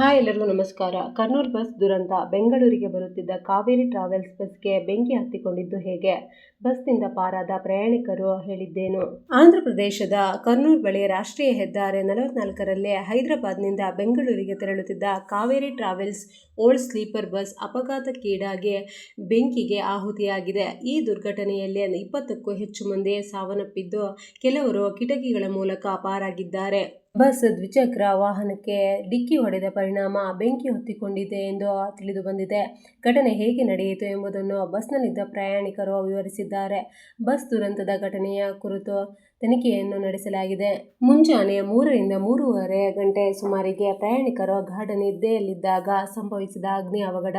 Hi ಎಲ್ಲರಿಗೂ ನಮಸ್ಕಾರ. Kurnool bus ದುರಂತ ಬೆಂಗಳೂರಿಗೆ ಬರುತ್ತಿದ್ದ ಕಾವೇರಿ ಟ್ರಾವೆಲ್ಸ್ ಬಸ್ಗೆ ಬೆಂಕಿ ಹತ್ತಿಕೊಂಡಿದ್ದು ಹೇಗೆ? ಬಸ್ನಿಂದ ಪಾರಾದ ಪ್ರಯಾಣಿಕರು ಹೇಳಿದ್ದೇನು. ಆಂಧ್ರ ಪ್ರದೇಶದ ಕರ್ನೂಲ್ ಬಳಿ ರಾಷ್ಟ್ರೀಯ ಹೆದ್ದಾರಿ ನಲವತ್ನಾಲ್ಕರಲ್ಲೇ ಹೈದರಾಬಾದ್ನಿಂದ ಬೆಂಗಳೂರಿಗೆ ತೆರಳುತ್ತಿದ್ದ Kaveri travels old sleeper bus ಅಪಘಾತಕ್ಕೀಡಾಗಿ ಬೆಂಕಿಗೆ ಆಹುತಿಯಾಗಿದೆ. ಈ ದುರ್ಘಟನೆಯಲ್ಲಿ ಇಪ್ಪತ್ತಕ್ಕೂ ಹೆಚ್ಚು ಮಂದಿ ಸಾವನ್ನಪ್ಪಿದ್ದು ಕೆಲವರು ಕಿಟಕಿಗಳ ಮೂಲಕ ಪಾರಾಗಿದ್ದಾರೆ. ಬಸ್ ದ್ವಿಚಕ್ರ ವಾಹನಕ್ಕೆ ಡಿಕ್ಕಿ ಹೊಡೆದ ಪರಿಣಾಮ ಬೆಂಕಿ ಹೊತ್ತಿಕೊಂಡಿದೆ ಎಂದು ತಿಳಿದು ಬಂದಿದೆ. ಘಟನೆ ಹೇಗೆ ನಡೆಯಿತು ಎಂಬುದನ್ನು ಬಸ್ನಲ್ಲಿದ್ದ ಪ್ರಯಾಣಿಕರು ವಿವರಿಸಿದ್ದಾರೆ. ಬಸ್ ದುರಂತದ ಘಟನೆಯ ಕುರಿತು ತನಿಖೆಯನ್ನು ನಡೆಸಲಾಗಿದೆ. ಮುಂಜಾನೆ ಮೂರರಿಂದ ಮೂರುವರೆ ಗಂಟೆ ಸುಮಾರಿಗೆ ಪ್ರಯಾಣಿಕರು ಗಾಢ ನಿದ್ದೆಯಲ್ಲಿದ್ದಾಗ ಸಂಭವಿಸಿದ ಅಗ್ನಿ ಅವಘಡ.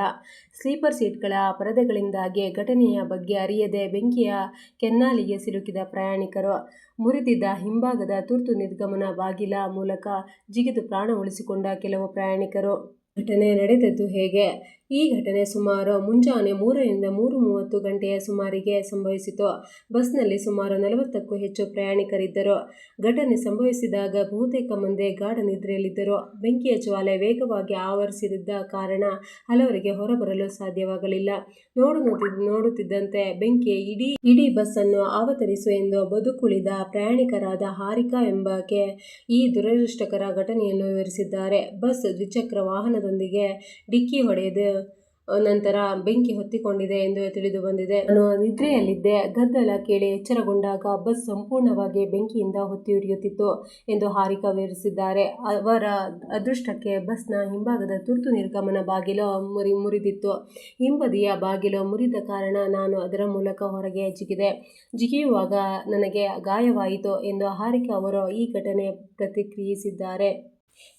ಸ್ಲೀಪರ್ ಸೀಟ್ಗಳ ಪರದೆಗಳಿಂದಾಗಿ ಘಟನೆಯ ಬಗ್ಗೆ ಅರಿಯದೆ ಬೆಂಕಿಯ ಕೆನ್ನಾಲಿಗೆ ಸಿಲುಕಿದ ಪ್ರಯಾಣಿಕರು ಮುರಿದಿದ್ದ ಹಿಂಭಾಗದ ತುರ್ತು ನಿರ್ಗಮನ ಬಾಗಿಲ ಮೂಲಕ ಜಿಗಿದು ಪ್ರಾಣ ಉಳಿಸಿಕೊಂಡ ಕೆಲವು ಪ್ರಯಾಣಿಕರು. ಘಟನೆ ನಡೆದದ್ದು ಹೇಗೆ? ಈ ಘಟನೆ ಸುಮಾರು ಮುಂಜಾನೆ ಮೂರರಿಂದ ಮೂರು ಮೂವತ್ತು ಗಂಟೆಯ ಸುಮಾರಿಗೆ ಸಂಭವಿಸಿತು. ಬಸ್ನಲ್ಲಿ ಸುಮಾರು ನಲವತ್ತಕ್ಕೂ ಹೆಚ್ಚು ಪ್ರಯಾಣಿಕರಿದ್ದರು. ಘಟನೆ ಸಂಭವಿಸಿದಾಗ ಬಹುತೇಕ ಮಂದಿ ಗಾಢ ನಿದ್ರೆಯಲ್ಲಿದ್ದರು. ಬೆಂಕಿಯ ಜ್ವಾಲೆ ವೇಗವಾಗಿ ಆವರಿಸಿದ್ದ ಕಾರಣ ಹಲವರಿಗೆ ಹೊರಬರಲು ಸಾಧ್ಯವಾಗಲಿಲ್ಲ. ನೋಡು ನೋಡುತ್ತಿದ್ದಂತೆ ಬೆಂಕಿ ಇಡೀ ಇಡೀ ಬಸ್ಸನ್ನು ಆವತರಿಸು ಎಂದು ಬದುಕುಳಿದ ಪ್ರಯಾಣಿಕರಾದ ಹಾರಿಕಾ ಎಂಬಾಕೆ ಈ ದುರದೃಷ್ಟಕರ ಘಟನೆಯನ್ನು ವಿವರಿಸಿದ್ದಾರೆ. ಬಸ್ ದ್ವಿಚಕ್ರ ವಾಹನದೊಂದಿಗೆ ಡಿಕ್ಕಿ ಹೊಡೆದು, ನಂತರ ಬೆಂಕಿ ಹೊತ್ತಿಕೊಂಡಿದೆ ಎಂದು ತಿಳಿದು ಬಂದಿದೆ. ನಾನು ನಿದ್ರೆಯಲ್ಲಿದ್ದೆ. ಗದ್ದಲ ಕೇಳಿ ಎಚ್ಚರಗೊಂಡಾಗ ಬಸ್ ಸಂಪೂರ್ಣವಾಗಿ ಬೆಂಕಿಯಿಂದ ಹೊತ್ತಿ ಉರಿಯುತ್ತಿತ್ತು ಎಂದು ಹಾರಿಕಾ ವಿವರಿಸಿದ್ದಾರೆ. ಅವರ ಅದೃಷ್ಟಕ್ಕೆ ಬಸ್ನ ಹಿಂಭಾಗದ ತುರ್ತು ನಿರ್ಗಮನ ಬಾಗಿಲು ಮುರಿ, ಮುರಿದಿತ್ತು. ಹಿಂಬದಿಯ ಬಾಗಿಲು ಮುರಿದ ಕಾರಣ ನಾನು ಅದರ ಮೂಲಕ ಹೊರಗೆ ಜಿಗಿದೆ. ಜಿಗಿಯುವಾಗ ನನಗೆ ಗಾಯವಾಯಿತು ಎಂದು ಹಾರಿಕಾ ಅವರು ಈ ಘಟನೆ ಪ್ರತಿಕ್ರಿಯಿಸಿದ್ದಾರೆ.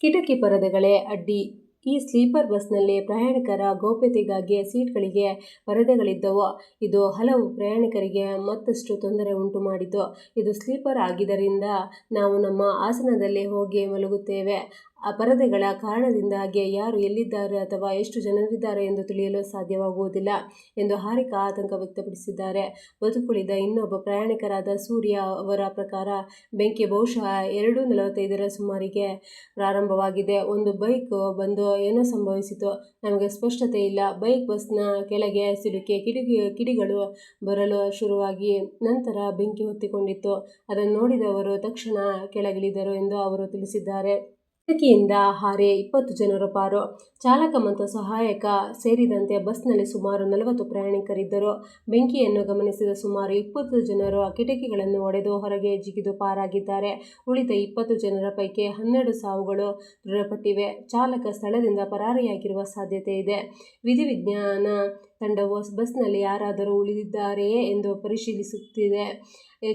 ಕಿಟಕಿ ಪರದೆಗಳೇ ಅಡ್ಡಿ ಈ ಸ್ಲೀಪರ್ ಬಸ್ನಲ್ಲಿ ಪ್ರಯಾಣಿಕರ ಗೌಪ್ಯತೆಗಾಗಿ ಸೀಟ್ಗಳಿಗೆ ಪರದೆಗಳಿದ್ದವು ಇದು ಹಲವು ಪ್ರಯಾಣಿಕರಿಗೆ ಮತ್ತಷ್ಟು ತೊಂದರೆ ಉಂಟು ಮಾಡಿತು ಇದು ಸ್ಲೀಪರ್ ಆಗಿದ್ದರಿಂದ ನಾವು ನಮ್ಮ ಆಸನದಲ್ಲಿ ಹೋಗಿ ಮಲಗುತ್ತೇವೆ. ಆ ಪರದೆಗಳ ಕಾರಣದಿಂದಾಗಿ ಯಾರು ಎಲ್ಲಿದ್ದಾರೆ ಅಥವಾ ಎಷ್ಟು ಜನರಿದ್ದಾರೆ ಎಂದು ತಿಳಿಯಲು ಸಾಧ್ಯವಾಗುವುದಿಲ್ಲ ಎಂದು ಹಾರಿಕಾ ಆತಂಕ ವ್ಯಕ್ತಪಡಿಸಿದ್ದಾರೆ. ಬದುಕುಳಿದ ಇನ್ನೊಬ್ಬ ಪ್ರಯಾಣಿಕರಾದ ಸೂರ್ಯ ಅವರ ಪ್ರಕಾರ ಬೆಂಕಿ ಬಹುಶಃ ಎರಡು ನಲವತ್ತೈದರ ಸುಮಾರಿಗೆ ಪ್ರಾರಂಭವಾಗಿದೆ. ಒಂದು ಬೈಕ್ ಬಂದು ಏನೋ ಸಂಭವಿಸಿತು. ನಮಗೆ ಸ್ಪಷ್ಟತೆ ಇಲ್ಲ. ಬೈಕ್ ಬಸ್ನ ಕೆಳಗೆ ಸಿಡುಕಿ ಕಿಡಿಗಿ ಕಿಡಿಗಳು ಬರಲು ಶುರುವಾಗಿ ನಂತರ ಬೆಂಕಿ ಹೊತ್ತಿಕೊಂಡಿತ್ತು. ಅದನ್ನು ನೋಡಿದವರು ತಕ್ಷಣ ಕೆಳಗಿಳಿದರು ಎಂದು ಅವರು ತಿಳಿಸಿದ್ದಾರೆ. ಕಿಟಕಿಯಿಂದ ಹಾರೆ ಇಪ್ಪತ್ತು ಜನರು ಪಾರು. ಚಾಲಕ ಮತ್ತು ಸಹಾಯಕ ಸೇರಿದಂತೆ ಬಸ್ನಲ್ಲಿ ಸುಮಾರು ನಲವತ್ತು ಪ್ರಯಾಣಿಕರಿದ್ದರು. ಬೆಂಕಿಯನ್ನು ಗಮನಿಸಿದ ಸುಮಾರು ಇಪ್ಪತ್ತು ಜನರು ಕಿಟಕಿಗಳನ್ನು ಒಡೆದು ಹೊರಗೆ ಜಿಗಿದು ಪಾರಾಗಿದ್ದಾರೆ. ಉಳಿದ ಇಪ್ಪತ್ತು ಜನರ ಪೈಕಿ ಹನ್ನೆರಡು ಸಾವುಗಳು ದೃಢಪಟ್ಟಿವೆ. ಚಾಲಕ ಸ್ಥಳದಿಂದ ಪರಾರಿಯಾಗಿರುವ ಸಾಧ್ಯತೆ ಇದೆ. ವಿಧಿವಿಜ್ಞಾನ ತಂಡವು ಬಸ್ನಲ್ಲಿ ಯಾರಾದರೂ ಉಳಿದಿದ್ದಾರೆಯೇ ಎಂದು ಪರಿಶೀಲಿಸುತ್ತಿದೆ.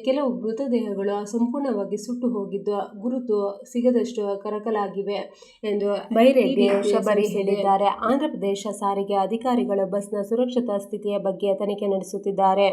ಕೆಲವು ಮೃತದೇಹಗಳು ಸಂಪೂರ್ಣವಾಗಿ ಸುಟ್ಟು ಹೋಗಿದ್ದು ಗುರುತು ಸಿಗದಷ್ಟು ಕರಕಲಾಗಿವೆ ಎಂದು ಬೈರೆಡ್ಡಿ ಶಬರಿ ಹೇಳಿದ್ದಾರೆ. ಆಂಧ್ರಪ್ರದೇಶ ಸಾರಿಗೆ ಅಧಿಕಾರಿಗಳು ಬಸ್ನ ಸುರಕ್ಷತಾ ಸ್ಥಿತಿಯ ಬಗ್ಗೆ ತನಿಖೆ ನಡೆಸುತ್ತಿದ್ದಾರೆ.